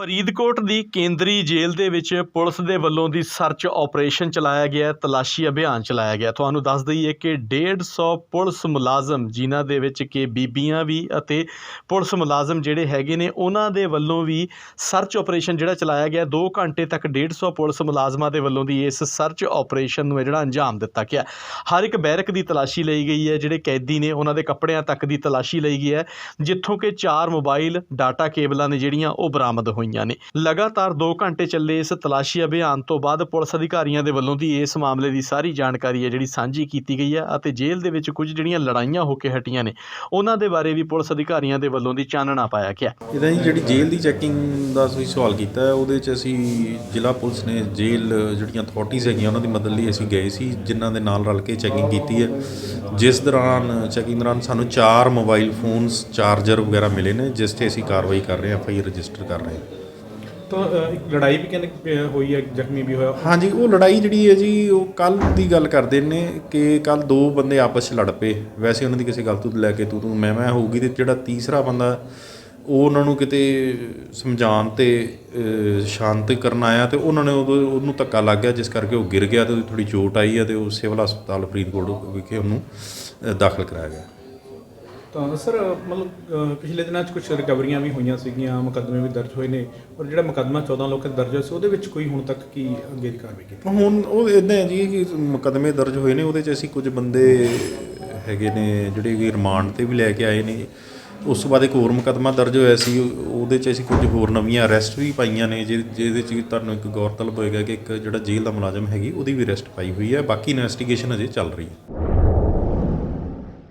ਫਰੀਦਕੋਟ ਦੀ ਕੇਂਦਰੀ ਜੇਲ੍ਹ ਦੇ ਵਿੱਚ ਪੁਲਿਸ ਦੇ ਵੱਲੋਂ ਦੀ ਸਰਚ ਆਪਰੇਸ਼ਨ ਚਲਾਇਆ ਗਿਆ ਤਲਾਸ਼ੀ ਅਭਿਆਨ ਚਲਾਇਆ ਗਿਆ ਤੁਹਾਨੂੰ ਦੱਸ ਦਈਏ ਕਿ 150 ਪੁਲਿਸ ਮੁਲਾਜ਼ਮ ਜਿਨ੍ਹਾਂ ਦੇ ਵਿੱਚ ਕਿ ਬੀਬੀਆਂ ਵੀ ਅਤੇ ਪੁਲਿਸ ਮੁਲਾਜ਼ਮ ਜਿਹੜੇ ਹੈਗੇ ਨੇ, ਉਹਨਾਂ ਦੇ ਵੱਲੋਂ ਵੀ ਸਰਚ ਆਪਰੇਸ਼ਨ ਜਿਹੜਾ ਚਲਾਇਆ ਗਿਆ 2 ਘੰਟੇ ਤੱਕ 150 ਪੁਲਿਸ ਮੁਲਾਜ਼ਮਾਂ ਦੇ ਵੱਲੋਂ ਦੀ ਇਸ ਸਰਚ ਆਪਰੇਸ਼ਨ ਨੂੰ ਹੈ ਜਿਹੜਾ ਅੰਜਾਮ ਦਿੱਤਾ ਗਿਆ ਹਰ ਇੱਕ ਬੈਰਕ ਦੀ ਤਲਾਸ਼ੀ ਲਈ ਗਈ ਹੈ, ਜਿਹੜੇ ਕੈਦੀ ਨੇ ਉਹਨਾਂ ਦੇ ਕੱਪੜਿਆਂ ਤੱਕ ਦੀ ਤਲਾਸ਼ੀ ਲਈ ਗਈ ਹੈ, ਜਿੱਥੋਂ ਕਿ ਚਾਰ ਮੋਬਾਈਲ, ਡਾਟਾ ਕੇਬਲਾਂ ਨੇ ਜਿਹੜੀਆਂ ਉਹ ਬਰਾਮਦ ਹੋਈਆਂ। ਨੇ। ਲਗਾਤਾਰ 2 ਘੰਟੇ ਚੱਲੇ ਇਸ ਤਲਾਸ਼ੀ ਅਭਿਆਨ ਤੋਂ ਬਾਅਦ ਪੁਲਿਸ ਅਧਿਕਾਰੀਆਂ ਦੇ ਵੱਲੋਂ ਦੀ ਇਸ ਮਾਮਲੇ ਦੀ ਸਾਰੀ ਜਾਣਕਾਰੀ ਹੈ, ਜਿਹੜੀ ਸਾਂਝੀ ਕੀਤੀ ਗਈ ਹੈ ਅਤੇ ਜੇਲ੍ਹ ਦੇ ਵਿੱਚ ਕੁਝ ਜਿਹੜੀਆਂ ਲੜਾਈਆਂ ਹੋ ਕੇ ਹਟੀਆਂ ਨੇ, ਉਹਨਾਂ ਦੇ ਬਾਰੇ ਵੀ ਪੁਲਿਸ ਅਧਿਕਾਰੀਆਂ ਦੇ ਵੱਲੋਂ ਦੀ ਚਾਨਣਾ ਪਾਇਆ ਗਿਆ। ਇਹਦਾ ਜੀ ਜਿਹੜੀ ਜੇਲ੍ਹ ਦੀ ਚੈਕਿੰਗ ਦਾ ਤੁਸੀਂ ਸਵਾਲ ਕੀਤਾ, ਉਹਦੇ 'ਚ ਅਸੀਂ ਜ਼ਿਲ੍ਹਾ ਪੁਲਿਸ ਨੇ ਜੇਲ੍ਹ ਜਿਹੜੀਆਂ ਅਥਾਰਟੀਜ਼ ਹੈਗੀਆਂ, ਉਹਨਾਂ ਦੀ ਮਦਦ ਲਈ ਅਸੀਂ ਗਏ ਸੀ, ਜਿਨ੍ਹਾਂ ਦੇ ਨਾਲ ਰਲ ਕੇ ਚੈਕਿੰਗ ਕੀਤੀ ਹੈ। ਜਿਸ ਦੌਰਾਨ ਚੈਕਿੰਗ ਦੌਰਾਨ ਸਾਨੂੰ ਚਾਰ ਮੋਬਾਈਲ ਫੋਨਸ ਚਾਰਜਰ ਵਗੈਰਾ ਮਿਲੇ ਨੇ, ਜਿਸ ਤੇ ਅਸੀਂ ਕਾਰਵਾਈ ਕਰ ਰਹੇ ਹਾਂ, ਐਫ ਆਈ ਰਜਿਸਟਰ ਕਰ ਰਹੇ ਹਾਂ। ਤਾਂ ਅ, ਇੱਕ ਲੜਾਈ ਵੀ ਕਹਿੰਦੇ ਅ, ਹੋਈ ਹੈ ਜ਼ਖਮੀ ਵੀ ਹੋਇਆ। ਹਾਂਜੀ ਉਹ ਲੜਾਈ ਜਿਹੜੀ ਹੈ ਜੀ ਉਹ ਕੱਲ ਦੀ ਗੱਲ ਕਰਦੇ ਨੇ ਕਿ ਕੱਲ ਦੋ ਬੰਦੇ ਆਪਸ 'ਚ ਲੜ ਪਏ। ਵੈਸੇ ਉਹਨਾਂ ਦੀ ਕਿਸੇ ਗੱਲ ਤੋਂ ਲੈ ਕੇ ਤੂੰ ਤੂੰ ਮੈਂ ਮੈਂ ਹੋਊਗੀ ਤੇ ਜਿਹੜਾ ਤੀਸਰਾ ਬੰਦਾ ਉਹ ਉਹਨਾਂ ਨੂੰ ਕਿਤੇ ਸਮਝਾਉਣ ਤੇ ਅ, ਸ਼ਾਂਤ ਕਰਨ ਆਇਆ ਤੇ ਉਹਨਾਂ ਨੇ ਉਦੋਂ ਉਹਨੂੰ ਧੱਕਾ ਲੱਗ ਗਿਆ ਜਿਸ ਕਰਕੇ ਉਹ ਗਿਰ ਗਿਆ ਤੇ ਉਹਦੀ ਥੋੜੀ ਚੋਟ ਆਈ ਹੈ ਤੇ ਉਹ ਸਿਵਲ ਹਸਪਤਾਲ ਫਰੀਦਕੋਟ ਵਿਖੇ ਉਹਨੂੰ ਅ, ਦਾਖਲ ਕਰਾਇਆ ਗਿਆ। ਤਾਂ ਸਰ ਮਤਲਬ ਪਿਛਲੇ ਦਿਨਾਂ 'ਚ ਕੁਝ ਰਿਕਵਰੀਆਂ ਵੀ ਹੋਈਆਂ ਸੀਗੀਆਂ, ਮੁਕੱਦਮੇ ਵੀ ਦਰਜ ਹੋਏ ਨੇ ਔਰ ਜਿਹੜਾ ਮੁਕੱਦਮਾ 14 ਲੋਕਾਂ ਦਰਜ ਹੋਇਆ ਸੀ, ਉਹਦੇ ਵਿੱਚ ਕੋਈ ਹੁਣ ਤੱਕ ਕੀ ਅੱਗੇ ਦੀ ਕਾਰਵਾਈ ਕੀਤੀ? ਹੁਣ ਉਹ ਇਦਾਂ ਹੈ ਜੀ ਕਿ ਮੁਕੱਦਮੇ ਦਰਜ ਹੋਏ ਨੇ, ਉਹਦੇ 'ਚ ਅਸੀਂ ਕੁਝ ਬੰਦੇ ਹੈਗੇ ਨੇ, ਜਿਹੜੇ ਕਿ ਰਿਮਾਂਡ ਤੇ ਵੀ ਲੈ ਕੇ ਆਏ ਨੇ। ਉਸ ਤੋਂ ਬਾਅਦ ਇੱਕ ਹੋਰ ਮੁਕੱਦਮਾ ਦਰਜ ਹੋਇਆ ਸੀ, ਉਹਦੇ 'ਚ ਅਸੀਂ ਕੁਝ ਹੋਰ ਨਵੀਆਂ ਅਰੈਸਟ ਵੀ ਪਾਈਆਂ ਨੇ ਜਿਹ- ਜਿਹਦੇ 'ਚ ਤੁਹਾਨੂੰ ਇੱਕ ਗੌਰਤਲਬ ਹੋਏਗਾ ਕਿ ਇੱਕ ਜਿਹੜਾ ਜੇਲ੍ਹ ਦਾ ਮੁਲਾਜ਼ਮ ਹੈਗੀ, ਉਹਦੀ ਵੀ ਅਰੈਸਟ ਪਾਈ ਹੋਈ ਹੈ। ਬਾਕੀ ਇਨਵੈਸਟੀਗੇਸ਼ਨ ਅਜੇ ਚੱਲ ਰਹੀ ਹੈ।